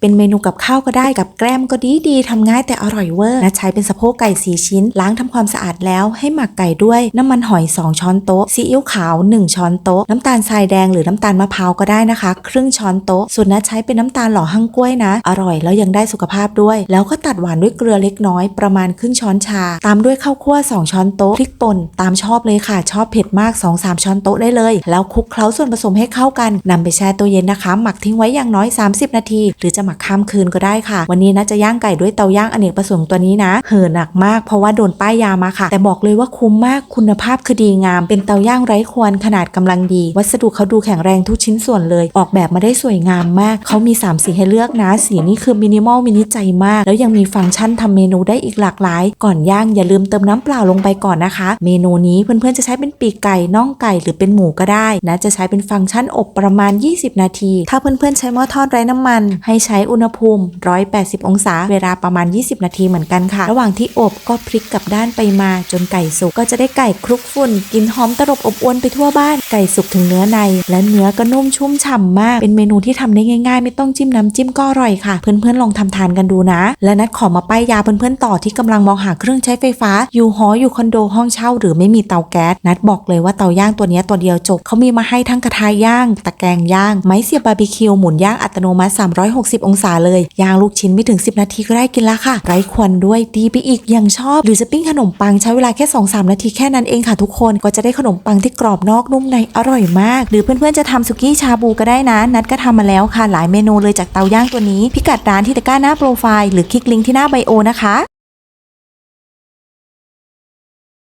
เป็นเมนูกับข้าวก็ได้กับแกล้มก็ดีดีๆทำง่ายแต่อร่อยเวอร์นะใช้เป็นสะโพกไก่ 4 ชิ้น ล้างทำความสะอาดแล้วให้หมักไก่ด้วย น้ำมันหอย 2 ช้อนโต๊ะซีอิ๊วขาว 1 ช้อนโต๊ะ น้ำตาลทรายแดงหรือน้ำตาลมะพร้าวก็ได้นะคะ ครึ่งช้อนโต๊ะ ส่วนนัดใช้เป็นน้ำตาลหล่อหั่งกล้วยนะ อร่อยแล้วยังได้สุขภาพด้วย แล้วก็ตัดหวานด้วยเกลือเล็กน้อยประมาณครึ่งช้อนชา ตามด้วยข้าวคั่ว 2 ช้อนโต๊ะพริกป่นตามชอบเลยค่ะ ชอบเผ็ดมาก 2-3 ช้อนโต๊ะได้เลย แล้วคลุกเคล้าส่วนผสมให้เข้ากันนำไปแช่ตู้เย็นนะคะ หมักทิ้งไว้อย่างน้อย 30 นาที หรือจะหมักข้ามคืนก็ได้ค่ะ วันนี้นะจะย่างไก่ด้วยเตาย่างอเนกประสงค์ตัวนี้นะเห่อะหนักมากเพราะว่าโดนป้ายยามาค่ะ แต่บอกเลยว่าคุ้มมากคุณภาพคือดีงาม เป็นเตาย่างไร้ควนขนาดกำลังดี วัสดุเขาดูแข็งแรงทุกชิ้นส่วนเลย ออกแบบมาได้สวยงามมาก เขามี 3 สีให้เลือกนะ สีนี้คือมินิมอลมินิใจมาก แล้วยังมีฟังก์ชันทำเมนูได้อีกหลากหลาย ก่อนย่างอย่าลืมเติมน้ำเปล่าลงไปก่อนนะคะ เมนูนี้เพื่อนๆจะใช้เป็นปีกไก่น่องไก่หรือเป็นหมูก็ได้นะจะใช้เป็นฟังก์ชันอบประมาณ 20 นาที ถ้าเพื่อนๆใช้หม้อทอดไร้น้ำมัน ให้ใช้ช้อุณหภูมิ 180 องศา เวลาประมาณ 20 นาทีเหมือนกันค่ะ ระหว่างที่อบก็พลิกกลับด้านไปมาจนไก่สุกก็จะได้ไก่คลุกฝุ่นกลินหอมตลบอบอวนไปทั่วบ้านไก่สุกถึงเนื้อใน และเนื้อก็นุ่มชุ่มฉ่ำมาก เป็นเมนูที่ทำได้ง่ายๆ ไม่ต้องจิ้มน้ำจิ้มก็อร่อยค่ะ เพื่อนๆลองทำทานกันดูนะ และนัดขอมาป้ายยาเพื่อนๆต่อที่กำลังมองหาเครื่องใช้ไฟฟ้า อยู่หออยู่คอนโดห้องเช่า หรือไม่มีเตาแก๊สนัดบอกเลยว่าเตาย่างตัวนี้ตัวเดียวจบเขามีมาให้ทั้งกระทะย่าง ตะแกรงย่างไม้เสียบบาร์บีคิวหมุนย่างอัตโนมัติ 360องศาเลยย่างลูกชิ้นไม่ถึง 10 นาทีก็ได้กินแล้วค่ะ ไร้ควันด้วยดีไปอีกยังชอบ หรือจะปิ้งขนมปังใช้เวลาแค่ 2-3 นาทีแค่นั้นเองค่ะทุกคนก็จะได้ขนมปังที่กรอบนอกนุ่มในอร่อยมาก หรือเพื่อนๆจะทำสุกี้ชาบูก็ได้นะนัดก็ทำมาแล้วค่ะหลายเมนูเลยจากเตาย่างตัวนี้ พิกัดร้านที่ตะกร้าหน้าโปรไฟล์หรือคลิกลิงก์ที่หน้าไบโอนะคะ